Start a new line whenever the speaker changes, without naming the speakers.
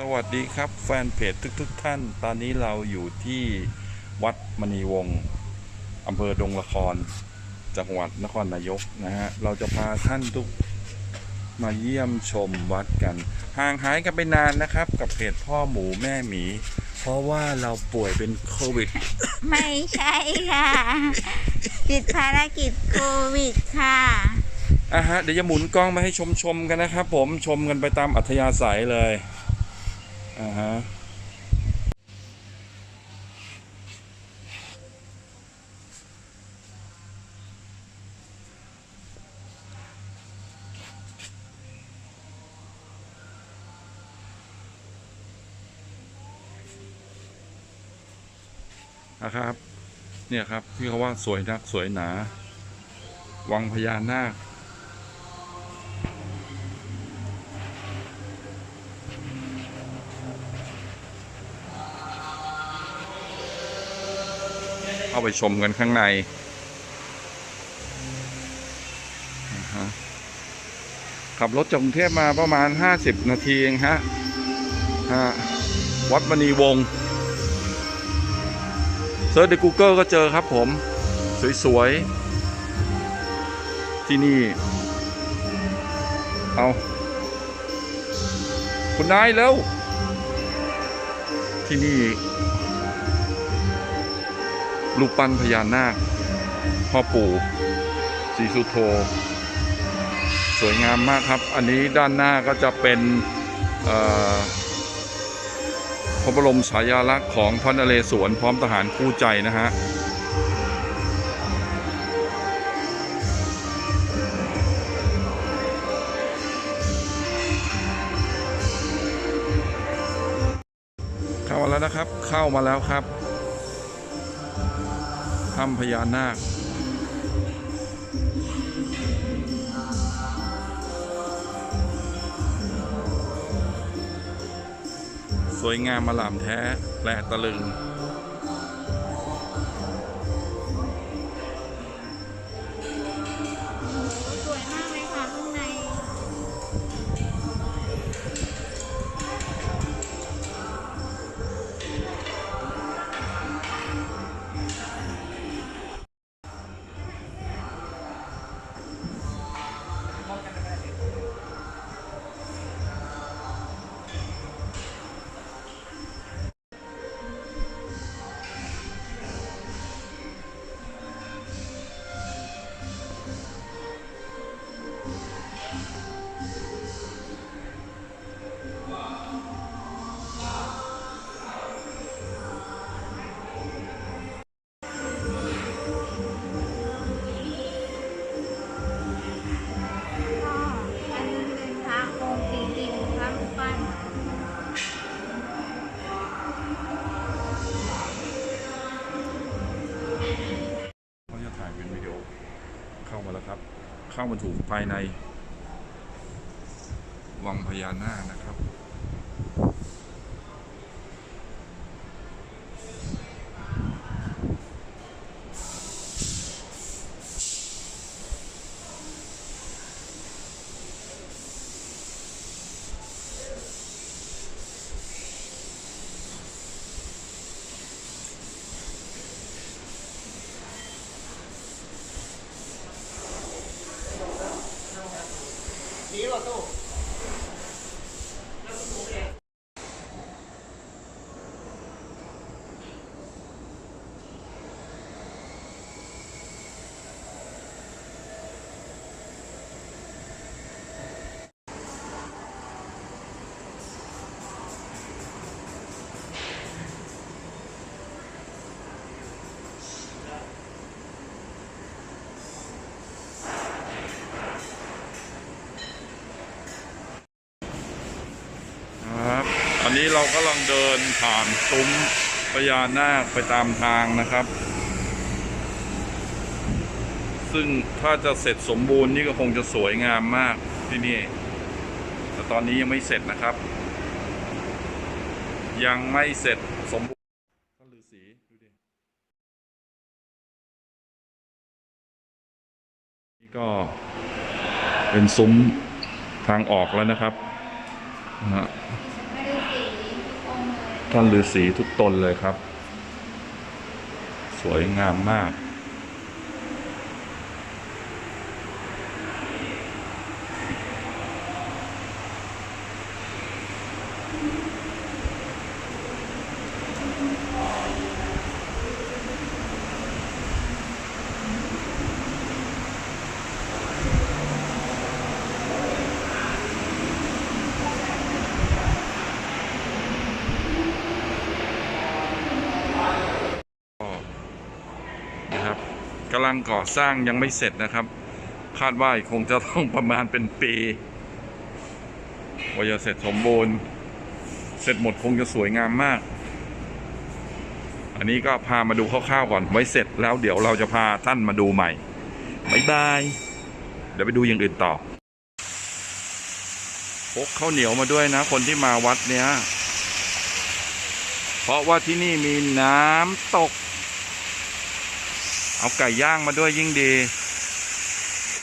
สวัสดีครับแฟนเพจทุกๆทท่าน ตอนนี้เราอยู่ที่วัดมณีวงศ์อำเภอดงละคร จังหวัดนครนายกนะฮะ เราจะพาท่านทุกมาเยี่ยมชมวัดกัน ห่างหายกันไปนานนะครับ กับเพจพ่อหมูแม่หมี เพราะว่าเราป่วยเป็นโควิด
ไม่ใช่ค่ะ ติดภารกิจโควิดค่ะ
อะฮะ เดี๋ยวจะหมุนกล้องมาให้ชมชมๆกันนะครับผมชมกันไปตามอัธยาศัยเลย อ่าฮะนะครับ เนี่ยครับที่เขาว่าสวยนักสวยหนา วังพญานาค เข้าไปชมกันข้างในขับรถจากกรุงเทพมาประมาณ 50 นาทีเองฮะฮะวัดมณีวงศ์เซิร์ชใน Google ก็เจอครับผม สวย ๆ ที่นี่ เอา คุณนายแล้ว ที่นี่ รูปปั้นพญานาคพ่อปู่ศรีสุโธสวยงามมากครับ อันนี้ด้านหน้าก็จะเป็นพระบรมฉายาลักษณ์ของพระนเรศวรพร้อมทหารคู่ใจนะฮะเข้ามาแล้วนะครับ เข้ามาแล้วครับ ถ้ำพญานาคสวยงามมาหลามแท้แปลกตะลึง
เข้า
มาถูกภายใน วังพญานาคนะครับ ครับอั นี้เรากำลังเดินผ่านซุ้มพญานาคไปตามทางนะครับ ซึ่งถ้าจะเสร็จสมบูรณ์นี่ก็คงจะสวยงามมากที่นี่ แต่ตอนนี้ยังไม่เสร็จนะครับ ยังไม่เสร็จสมบูรณ์ท่านฤาษีดูดิี่ก็เป็นซุ้มทางออกแล้วนะครับนะฮะ ท่านฤาษีทุกตนเลยครับ สวยงามมาก นะครับกำลังก่อสร้างยังไม่เสร็จนะครับ คาดว่าคงจะต้องประมาณเป็นปีกว่าจะเสร็จสมบูรณ์ เสร็จหมดคงจะสวยงามมาก อันนี้ก็พามาดูคร่าวๆก่อน ไว้เสร็จแล้วเดี๋ยวเราจะพาท่านมาดูใหม่บายบาย เดี๋ยวไปดูอย่างอื่นต่อพกข้าวเหนียวมาด้วยนะ คนที่มาวัดเนี้ย เพราะว่าที่นี่มีน้ำตก เอาไก่ย่างมาด้วยยิ่งดี